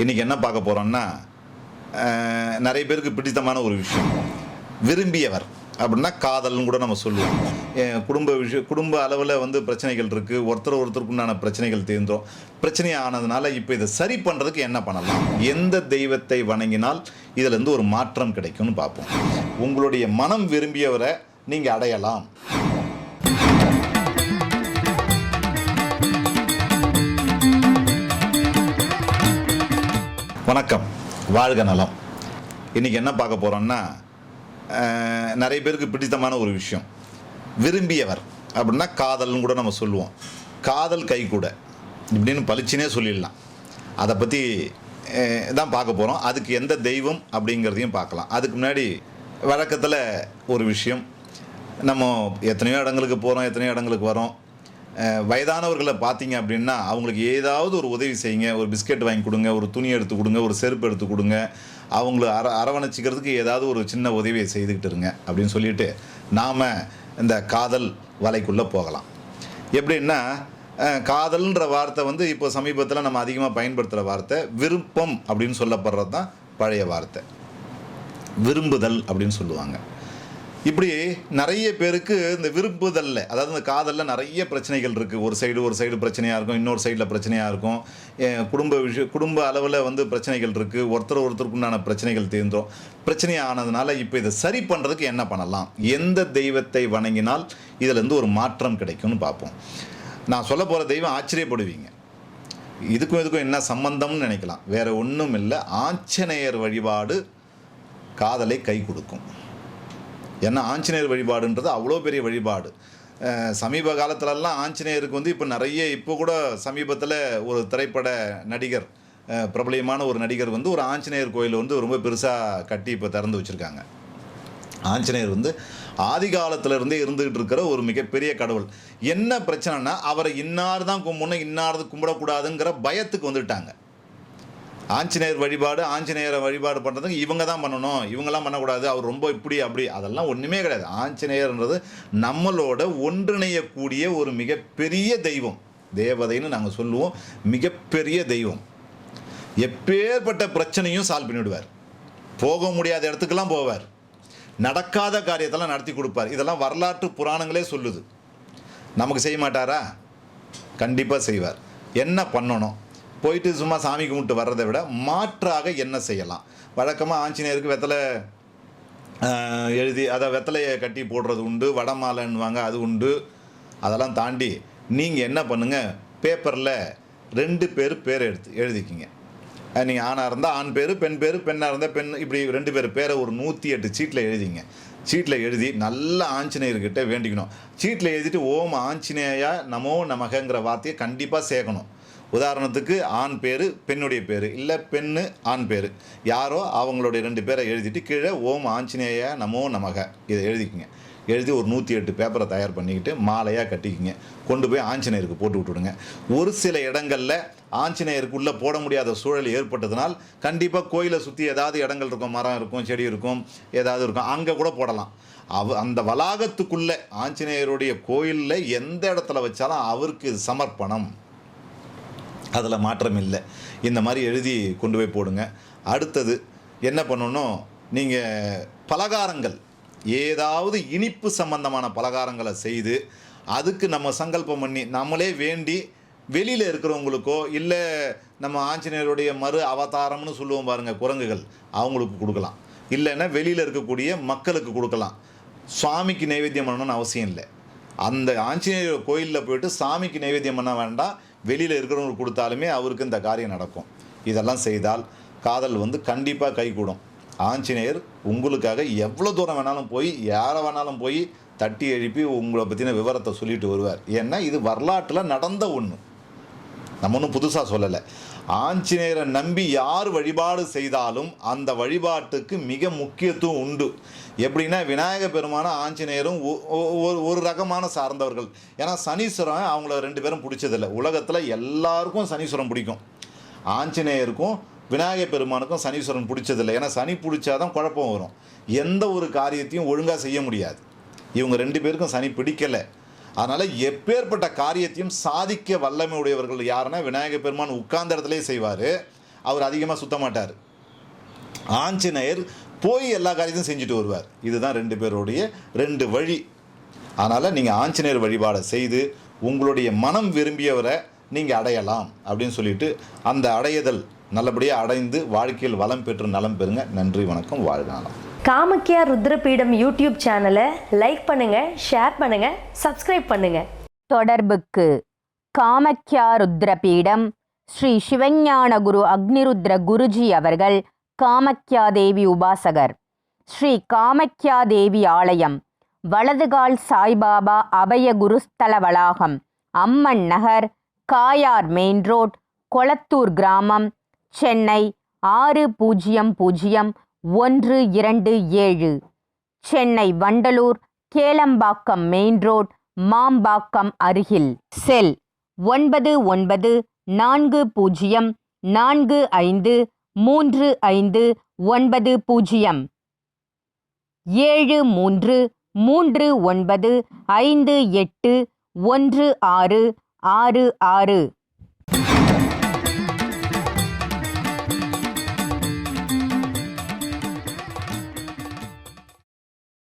இன்றைக்கி என்ன பார்க்க போகிறோம்னா நிறைய பேருக்கு பிடித்தமான ஒரு விஷயம். விரும்பியவர் அப்படின்னா காதல்னு கூட நம்ம சொல்லுவோம். குடும்ப விஷயம் குடும்ப அளவில் வந்து பிரச்சனைகள் இருக்குது ஒருத்தர் ஒருத்தருக்குண்டான பிரச்சனைகள் தீர்ந்தோம் பிரச்சனை ஆனதுனால இப்போ இதை சரி பண்ணுறதுக்கு என்ன பண்ணலாம்? எந்த தெய்வத்தை வணங்கினால் இதிலேருந்து ஒரு மாற்றம் கிடைக்கும்னு பார்ப்போம். உங்களுடைய மனம் விரும்பியவரை நீங்கள் அடையலாம். வணக்கம். வாழ்க நலம். இன்றைக்கி என்ன பார்க்க போகிறோம்னா நிறைய பேருக்கு பிடித்தமான ஒரு விஷயம். விரும்பியவர் அப்படின்னா காதல்னு கூட நம்ம சொல்லுவோம். காதல் கை கூட. இப்படின்னு பளிச்சுனே சொல்லிடலாம். அதை பற்றி தான் பார்க்க போகிறோம் அதுக்கு எந்த தெய்வம் அப்படிங்கிறதையும் பார்க்கலாம். அதுக்கு முன்னாடி வழக்கத்தில் ஒரு விஷயம். நம்ம எத்தனையோ இடங்களுக்கு போகிறோம் எத்தனையோ இடங்களுக்கு வரோம். வயதானவர்களை பார்த்தீங்க அப்படின்னா அவங்களுக்கு ஏதாவது ஒரு உதவி செய்யுங்க. ஒரு பிஸ்கெட் வாங்கி கொடுங்க ஒரு துணி எடுத்து கொடுங்க ஒரு செருப்பு எடுத்து கொடுங்க. அவங்கள அர அரவணைச்சிக்கிறதுக்கு ஏதாவது ஒரு சின்ன உதவியை செய்துக்கிட்டு இருங்க அப்படின்னு சொல்லிட்டு நாம் இந்த காதல் வலைக்குள்ளே போகலாம். எப்படின்னா காதல்ன்ற வார்த்தை வந்து இப்போ சமீபத்தில் நம்ம அதிகமாக பயன்படுத்துகிற வார்த்தை விருப்பம் அப்படின்னு சொல்லப்படுறது தான் பழைய வார்த்தை. விரும்புதல் அப்படின்னு சொல்லுவாங்க. இப்படி நிறைய பேருக்கு இந்த விரும்புதலில் அதாவது இந்த காதலில் நிறைய பிரச்சனைகள் இருக்குது ஒரு சைடு ஒரு சைடு பிரச்சனையாக இருக்கும் இன்னொரு சைடில் பிரச்சனையாக இருக்கும். குடும்ப விஷயம் குடும்ப அளவில் வந்து பிரச்சனைகள் இருக்குது ஒருத்தர் ஒருத்தருக்குண்டான பிரச்சனைகள் தீர்ந்துடும் பிரச்சனை ஆனதுனால இப்போ இதை சரி பண்ணுறதுக்கு என்ன பண்ணலாம்? எந்த தெய்வத்தை வணங்கினால் இதிலேருந்து ஒரு மாற்றம் கிடைக்கும்னு பார்ப்போம். நான் சொல்ல போகிற தெய்வம் ஆச்சரியப்படுவீங்க. இதுக்கும் இதுக்கும் என்ன சம்பந்தம்னு நினைக்கலாம். வேறு ஒன்றும் இல்லை. ஆஞ்சநேயர் வழிபாடு காதலை கை கொடுக்கும். ஏன்னா ஆஞ்சநேயர் வழிபாடுன்றது அவ்வளோ பெரிய வழிபாடு. சமீப காலத்துலலாம் ஆஞ்சநேயருக்கு வந்து இப்போ நிறைய இப்போ கூட சமீபத்தில் ஒரு திரைப்பட நடிகர் பிரபலியமான ஒரு நடிகர் வந்து ஒரு ஆஞ்சநேயர் கோயில் வந்து ரொம்ப பெருசாக கட்டி இப்போ திறந்து வச்சுருக்காங்க. ஆஞ்சநேயர் வந்து ஆதி காலத்துல இருந்தே இருந்துகிட்டு இருக்கிற ஒரு மிகப்பெரிய கடவுள். என்ன பிரச்சனைனா அவரை இன்னார் தான் கும்பிடணும் இன்னார் கும்பிடக்கூடாதுங்கிற பயத்துக்கு வந்துட்டாங்க. ஆஞ்சநேயர் வழிபாடு ஆஞ்சநேயரை வழிபாடு பண்ணுறதுக்கு இவங்க தான் பண்ணணும். இவங்கெல்லாம் பண்ணக்கூடாது. அவர் ரொம்ப இப்படி அப்படி. அதெல்லாம் ஒன்றுமே கிடையாது. ஆஞ்சநேயர்ன்றது நம்மளோட ஒன்றிணையக்கூடிய ஒரு மிகப்பெரிய தெய்வம். தேவதைன்னு நாங்கள் சொல்லுவோம். மிகப்பெரிய தெய்வம். எப்பேற்பட்ட பிரச்சனையும் சால்வ் பண்ணிவிடுவார். போக முடியாத இடத்துக்கெல்லாம் போவார். நடக்காத காரியத்தெல்லாம் நடத்தி கொடுப்பார். இதெல்லாம் வரலாற்று புராணங்களே சொல்லுது. நமக்கு செய்ய மாட்டாரா? கண்டிப்பாக செய்வார். என்ன பண்ணணும்? போயிட்டு சும்மா சாமி கும்பிட்டு வர்றதை விட மாற்றாக என்ன செய்யலாம்? வழக்கமாக ஆஞ்சநேயருக்கு வெத்தலை எழுதி அதை வெத்தலையை கட்டி போடுறது உண்டு வடமாலைன்னுவாங்க அது உண்டு. அதெல்லாம் தாண்டி நீங்கள் என்ன பண்ணுங்கள் பேப்பரில் ரெண்டு பேர் பேர் எடுத்து எழுதிக்கிங்க. நீங்கள் ஆணாக இருந்தால் ஆண் பேர் பெண் பேர் பெண்ணாக இருந்தால் பெண் இப்படி ரெண்டு பேர் பேரை ஒரு நூற்றி எட்டு சீட்டில் எழுதிங்க. சீட்டில் எழுதி நல்ல ஆஞ்சநேயர்கிட்ட வேண்டிக்கணும். சீட்டில் எழுதிட்டு ஓம் ஆஞ்சநேயா நமோ நமகங்கிற வார்த்தையை கண்டிப்பாக சேர்க்கணும். உதாரணத்துக்கு ஆண் பேர் பெண்ணுடைய பேர் இல்லை பெண்ணு ஆண் பேர். யாரோ அவங்களுடைய ரெண்டு பேரை எழுதிட்டு கீழே ஓம் ஆஞ்சநேய நமோ நமக. இதை எழுதிக்கங்க. எழுதி ஒரு நூற்றி எட்டு பேப்பரை தயார் பண்ணிக்கிட்டு மாலையாக கட்டிக்கிங்க. கொண்டு போய் ஆஞ்சநேயருக்கு போட்டு விட்டுடுங்க. ஒரு சில இடங்களில் ஆஞ்சநேயருக்கு உள்ளே போட முடியாத சூழல் ஏற்பட்டதுனால் கண்டிப்பாக கோயிலை சுற்றி ஏதாவது இடங்கள் இருக்கும். மரம் இருக்கும் செடி இருக்கும் ஏதாவது இருக்கும். அங்கே கூட போடலாம். அவ அந்த வளாகத்துக்குள்ளே ஆஞ்சநேயருடைய கோயிலில் எந்த இடத்துல வச்சாலும் அவருக்கு இது சமர்ப்பணம். அதில் மாற்றம் இல்லை. இந்த மாதிரி எழுதி கொண்டு போய் போடுங்க. அடுத்தது என்ன பண்ணணும்? நீங்கள் பலகாரங்கள் ஏதாவது இனிப்பு சம்பந்தமான பலகாரங்களை செய்து அதுக்கு நம்ம சங்கல்பம் பண்ணி நம்மளே வேண்டி வெளியில் இருக்கிறவங்களுக்கோ இல்லை நம்ம ஆஞ்சநேயருடைய மறு அவதாரம்னு சொல்லுவோம் பாருங்கள் குரங்குகள் அவங்களுக்கு கொடுக்கலாம். இல்லைன்னா வெளியில் இருக்கக்கூடிய மக்களுக்கு கொடுக்கலாம். சுவாமிக்கு நைவேத்தியம் பண்ணணும்னு அவசியம் இல்லை. அந்த ஆஞ்சநேயர் கோயிலில் போயிட்டு சாமிக்கு நைவேத்தியம் பண்ண வேண்டாம் வெளியில் இருக்கிறவங்களுக்கு கொடுத்தாலுமே அவருக்கு இந்த காரியம் நடக்கும். இதெல்லாம் செய்தால் காதல் வந்து கண்டிப்பாக கைகூடும். ஆஞ்சநேயர் உங்களுக்காக எவ்வளோ தூரம் வேணாலும் போய் யாரை வேணாலும் போய் தட்டி எழுப்பி உங்களை பற்றின விவரத்தை சொல்லிட்டு வருவார். ஏன்னா இது வரலாற்றில் நடந்த ஒன்று நம்ம ஒன்றும் புதுசாக சொல்லலை. ஆஞ்சநேயரை நம்பி யார் வழிபாடு செய்தாலும் அந்த வழிபாட்டுக்கு மிக முக்கியத்துவம் உண்டு. எப்படின்னா விநாயக பெருமான ஆஞ்சநேயரும் ஒ- ஒ- ஒரு- ஒரு ரகமான சார்ந்தவர்கள். ஏன்னா சனீஸ்வரன் அவங்கள ரெண்டு பேரும் பிடிச்சதில்லை. உலகத்தில் எல்லாருக்கும் சனீஸ்வரன் பிடிக்கும். ஆஞ்சநேயருக்கும் விநாயக பெருமானுக்கும் சனீஸ்வரன் பிடிச்சதில்லை. ஏன்னா சனி பிடிச்சாதான் குழப்பம் வரும். எந்த ஒரு காரியத்தையும் ஒழுங்காக செய்ய முடியாது. இவங்க ரெண்டு பேருக்கும் சனி பிடிக்கலை. அதனால் எப்பேற்பட்ட காரியத்தையும் சாதிக்க வல்லமை உடையவர்கள் யாருன்னா விநாயக பெருமான் உட்கார்ந்த இடத்துலேயே செய்வார். அவர் அதிகமாக சுத்த மாட்டார். ஆஞ்சநேயர் போய் எல்லா காரியத்தையும் செஞ்சுட்டு வருவார். இதுதான் ரெண்டு பேருடைய ரெண்டு வழி. அதனால் நீங்கள் ஆஞ்சநேயர் வழிபாடை செய்து உங்களுடைய மனம் விரும்பியவரை நீங்கள் அடையலாம் அப்படின்னு சொல்லிட்டு அந்த அடையுதல் நல்லபடியாக அடைந்து வாழ்க்கையில் வளம் பெற்று நலம் பெறுங்க. நன்றி வணக்கம் வாழ்க காமக்கியா ருத்ரபீடம் யூடியூப் சேனலை லைக் பண்ணுங்க ஷேர் பண்ணுங்க சப்ஸ்கிரைப் பண்ணுங்க. தொடர்புக்கு காமக்யா ருத்ரபீடம் ஸ்ரீ சிவஞான குரு அக்னிருத்ர குருஜி அவர்கள் காமக்யா தேவி உபாசகர். ஸ்ரீ காமக்யா தேவி ஆலயம் வலதுகால் சாய்பாபா அபய குருஸ்தல வளாகம் அம்மன் நகர் காயார் மெயின் ரோட் கொளத்தூர் கிராமம் சென்னை ஆறு பூஜ்ஜியம் பூஜ்ஜியம் ஒன்று இரண்டு ஏழு. சென்னை வண்டலூர் கேளம்பாக்கம் மெயின் ரோட் மாம்பாக்கம் அருகில். செல் ஒன்பது ஒன்பது நான்கு பூஜ்ஜியம் நான்கு ஐந்து மூன்று ஐந்து ஒன்பது பூஜ்ஜியம். ஏழு மூன்று மூன்று ஒன்பது ஐந்து எட்டு ஒன்று ஆறு ஆறு ஆறு.